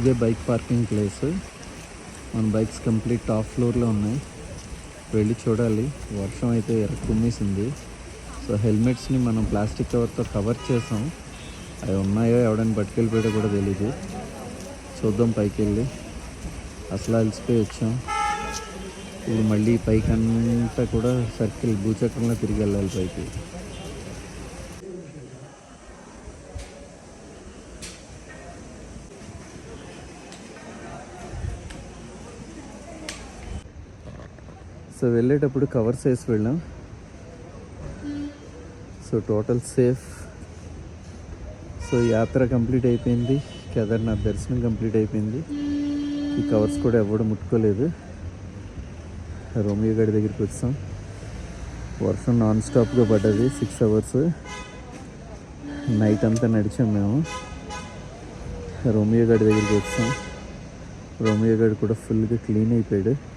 ఇదే bike parking place. మన bikes complete top ఫ్లోర్లో ఉన్నాయి. వెళ్ళి చూడాలి. వర్షం అయితే కుమ్మేసింది సో హెల్మెట్స్ని మనం ప్లాస్టిక్ కవర్తో కవర్ చేసాం. అవి ఉన్నాయో ఎవడని పట్టుకెళ్ళిపోయాడో కూడా తెలీదు. చూద్దాం పైకి వెళ్ళి అసలు అలసిపోయి వచ్చాం. ఇప్పుడు మళ్ళీ పైకి అంతా కూడా సర్కిల్ భూచక్రంలో తిరిగి వెళ్ళాలి పైకి. సో వెళ్ళేటప్పుడు కవర్స్ వేసి వెళ్ళాం. So total safe. సో యాత్ర కంప్లీట్ అయిపోయింది. కేదార్నాథ్ దర్శనం కంప్లీట్ అయిపోయింది. ఈ కవర్స్ కూడా ఎవడు ముట్టుకోలేదు. రోమియో గడి దగ్గరికి వచ్చాం. వర్షం నాన్ స్టాప్గా పడ్డది. సిక్స్ అవర్స్ నైట్ అంతా నడిచాం మేము. రోమియో గడి దగ్గరికి వచ్చాం. రోమియో గడి కూడా ఫుల్గా క్లీన్ అయిపోయాడు.